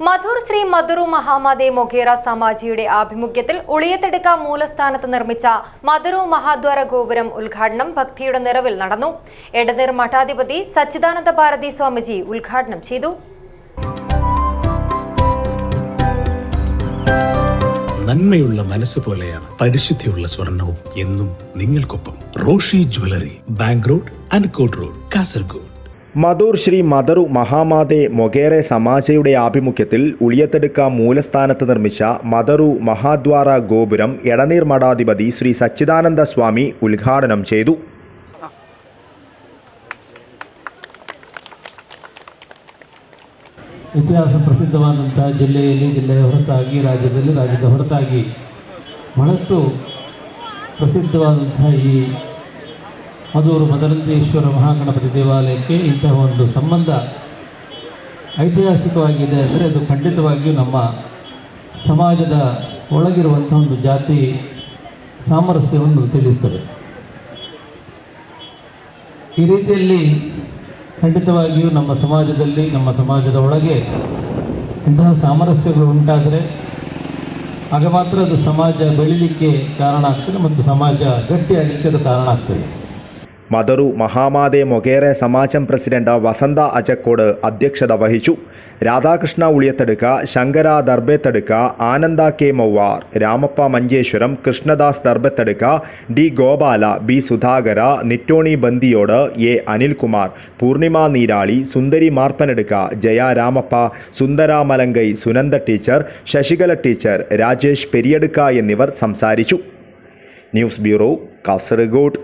മധുർ ശ്രീ മധുറു മഹാമാതേ മൊഖേറ സമാജിയുടെ ആഭിമുഖ്യത്തിൽ ഉളിയത്തെടുക്ക മൂലസ്ഥാനത്ത് നിർമ്മിച്ച മധുറു മഹാദ്വാര ഗോപുരം ഉദ്ഘാടനം ഭക്തിയുടെ നിറവിൽ നടന്നു. എടനീർ മഠാധിപതി സച്ചിദാനന്ദ ഭാരതി സ്വാമിജി ഉദ്ഘാടനം ചെയ്തു. നന്മയുള്ള മനസ്സ് പോലെയാണ് പരിശുദ്ധിയുള്ള സ്വർണവും എന്നും നിങ്ങൾക്കൊപ്പം Roshi jewellery bank road അൻകോട്ട് road Kasaragod. Madhur Shri മദറു മഹാമാതേ മൊഗേറെ സമാജയുടെ ആഭിമുഖ്യത്തിൽ ഉളിയത്തെടുക്ക മൂലസ്ഥാനത്ത് നിർമ്മിച്ച മദറു മഹാദ്വാര ഗോപുരം എടനീർ മഠാധിപതി ശ്രീ സച്ചിദാനന്ദ സ്വാമി ഉദ്ഘാടനം ചെയ്തു ಇತಿಹಾಸ ಪ್ರಸಿದ್ಧವಾದಂಥ ಜಿಲ್ಲೆಯಲ್ಲಿ ಜಿಲ್ಲೆಯ ಹೊರತಾಗಿ ರಾಜ್ಯದಲ್ಲಿ ರಾಜ್ಯದ ಹೊರತಾಗಿ ಬಹಳಷ್ಟು ಪ್ರಸಿದ್ಧವಾದಂಥ ಈ ಮಧೂರು ಮದರಂತೇಶ್ವರ ಮಹಾಗಣಪತಿ ದೇವಾಲಯಕ್ಕೆ ಇಂತಹ ಒಂದು ಸಂಬಂಧ ಐತಿಹಾಸಿಕವಾಗಿದೆ ಅಂದರೆ ಅದು ಖಂಡಿತವಾಗಿಯೂ ನಮ್ಮ ಸಮಾಜದ ಒಳಗಿರುವಂಥ ಒಂದು ಜಾತಿ ಸಾಮರಸ್ಯವನ್ನು ತಿಳಿಸ್ತದೆ. ಈ ರೀತಿಯಲ್ಲಿ ಖಂಡಿತವಾಗಿಯೂ ನಮ್ಮ ಸಮಾಜದಲ್ಲಿ, ನಮ್ಮ ಸಮಾಜದ ಒಳಗೆ ಇಂತಹ ಸಾಮರಸ್ಯಗಳು ಉಂಟಾದರೆ ಆಗ ಮಾತ್ರ ಅದು ಸಮಾಜ ಬೆಳಿಲಿಕ್ಕೆ ಕಾರಣ ಆಗ್ತದೆ ಮತ್ತು ಸಮಾಜ ಗಟ್ಟಿಯಾಗಲಿಕ್ಕೆ ಅದು ಕಾರಣ ಆಗ್ತದೆ. മദറു മഹാമാതേ മൊഗേറെ സമാജം പ്രസിഡന്റ് വസന്ത അജക്കോട് അധ്യക്ഷത വഹിച്ചു. Radhakrishna Uliyathaduka Shankara Darbethaduka Ananda K Mowar Ramappa Manjeshwaram Krishnadas Darbethaduka D Gopala B Sudhakara നിറ്റോണി Bandiyod A Anilkumar Purnima Neerali Sundari മാർപ്പനെടുക്ക Jaya Ramappa Sundara മലങ്കൈ Sunanda teacher Sasikala teacher Rajesh പെരിയടുക്ക എന്നിവർ സംസാരിച്ചു. News bureau Kasaragod.